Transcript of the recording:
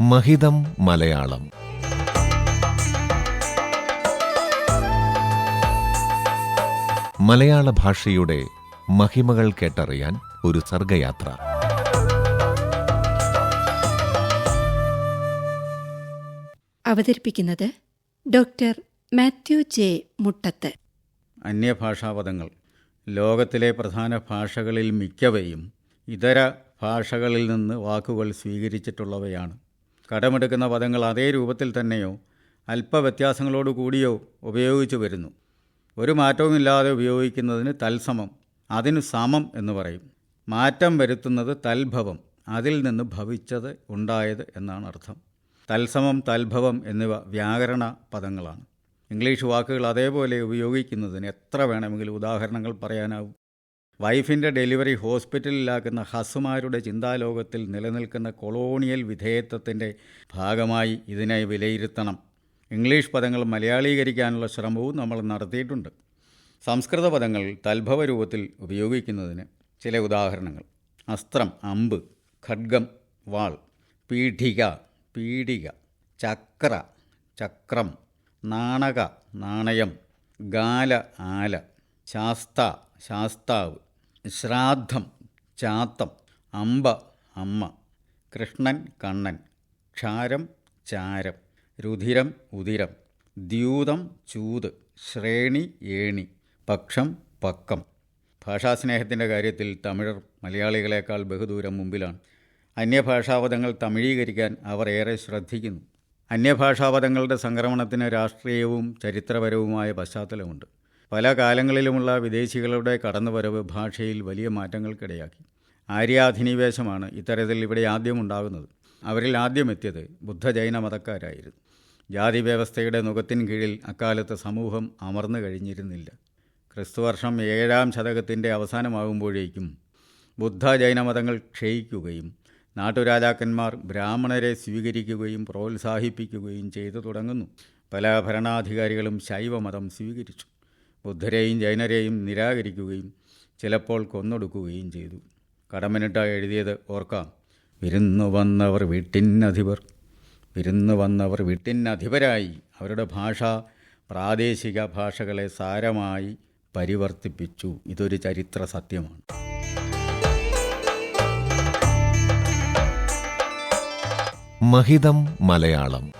മഹിതം മലയാളം. മലയാള ഭാഷയുടെ മഹിമകൾ കേട്ടറിയാൻ ഒരു സർഗയാത്ര. അവതരിപ്പിക്കുന്നത് ഡോക്ടർ മാത്യു ജെ മുട്ടത്ത്. അന്യഭാഷാപദങ്ങൾ. ലോകത്തിലെ പ്രധാന ഭാഷകളിൽ മിക്കവയും ഇതര ഭാഷകളിൽ നിന്ന് വാക്കുകൾ സ്വീകരിച്ചിട്ടുള്ളവയാണ്. കടമെടുക്കുന്ന പദങ്ങൾ അതേ രൂപത്തിൽ തന്നെയോ അല്പവ്യത്യാസങ്ങളോട് കൂടിയോ ഉപയോഗിച്ചു വരുന്നു. ഒരു മാറ്റവുമില്ലാതെ ഉപയോഗിക്കുന്നതിന് തത്സമം അതിനു സമം എന്ന് പറയും. മാറ്റം വരുത്തുന്നത് തൽഭവം അതിൽ നിന്ന് ഭവിച്ചത് ഉണ്ടായത് എന്നാണ് അർത്ഥം. തത്സമം തൽഭവം എന്നിവ വ്യാകരണ പദങ്ങളാണ്. ഇംഗ്ലീഷ് വാക്കുകൾ അതേപോലെ ഉപയോഗിക്കുന്നതിന് എത്ര വേണമെങ്കിലും ഉദാഹരണങ്ങൾ പറയാനാവും. വൈഫിന്റെ ഡെലിവറി ഹോസ്പിറ്റലിലാക്കുന്ന ഹസുമാരുടെ ചിന്താലോകത്തിൽ നിലനിൽക്കുന്ന കൊളോണിയൽ വിധേയത്വത്തിന്റെ ഭാഗമായി ഇതിനെ വിലയിരുത്തണം. ഇംഗ്ലീഷ് പദങ്ങൾ മലയാളീകരിക്കാനുള്ള ശ്രമവും നമ്മൾ നടത്തിയിട്ടുണ്ട്. സംസ്കൃത പദങ്ങൾ തൽഭവ രൂപത്തിൽ ഉപയോഗിക്കുന്നതിന് ചില ഉദാഹരണങ്ങൾ. അസ്ത്രം അമ്പ് ഖഡ്ഗം വാൾ പീഠിക പീഠിക ചക്ര ചക്രം നാണക നാണയം ഗാല ആല ശാസ്ത ശാസ്താവ് ശ്രാദ്ധം ചാത്തം അമ്പ അമ്മ കൃഷ്ണൻ കണ്ണൻ ക്ഷാരം ചാരം രുധിരം ഉദിരം ദ്യൂതം ചൂത് ശ്രേണി ഏണി പക്ഷം പക്കം. ഭാഷാസ്നേഹത്തിന്റെ കാര്യത്തിൽ തമിഴർ മലയാളികളെക്കാൾ ബഹുദൂരം മുമ്പിലാണ്. അന്യഭാഷാപദങ്ങൾ തമിഴീകരിക്കാൻ അവർ ഏറെ ശ്രദ്ധിക്കുന്നു. അന്യഭാഷാപദങ്ങളുടെ സംക്രമണത്തിന് രാഷ്ട്രീയവും ചരിത്രപരവുമായ പശ്ചാത്തലമുണ്ട്. പല കാലങ്ങളിലുമുള്ള വിദേശികളുടെ കടന്നുവരവ് ഭാഷയിൽ വലിയ മാറ്റങ്ങൾക്കിടയാക്കി. ആര്യാധിനിവേശമാണ് ഇത്തരത്തിൽ ഇവിടെ ആദ്യം ഉണ്ടാകുന്നത് അവരിൽ ആദ്യം എത്തിയത് ബുദ്ധജൈന മതക്കാരായിരുന്നു. ജാതി വ്യവസ്ഥയുടെ നുഖത്തിൻ കീഴിൽ അക്കാലത്ത് സമൂഹം അമർന്നു കഴിഞ്ഞിരുന്നില്ല. ക്രിസ്തുവർഷം ഏഴാം ശതകത്തിന്റെ അവസാനമാകുമ്പോഴേക്കും ബുദ്ധ ജൈനമതങ്ങൾ ക്ഷയിക്കുകയും നാട്ടുരാജാക്കന്മാർ ബ്രാഹ്മണരെ സ്വീകരിക്കുകയും പ്രോത്സാഹിപ്പിക്കുകയും ചെയ്തു തുടങ്ങുന്നു. പല ഭരണാധികാരികളും ശൈവമതം സ്വീകരിച്ചു. ബുദ്ധരെയും ജൈനരെയും നിരാകരിക്കുകയും ചിലപ്പോൾ കൊന്നൊടുക്കുകയും ചെയ്തു. കടമനിട്ടായി എഴുതിയത് ഓർക്കാം. വിരുന്നു വന്നവർ വീട്ടിനധിപർ. വിരുന്നു വന്നവർ വീട്ടിനധിപരായി. അവരുടെ ഭാഷ പ്രാദേശിക ഭാഷകളെ സാരമായി പരിവർത്തിപ്പിച്ചു. ഇതൊരു ചരിത്ര സത്യമാണ്. മഹിതം മലയാളം.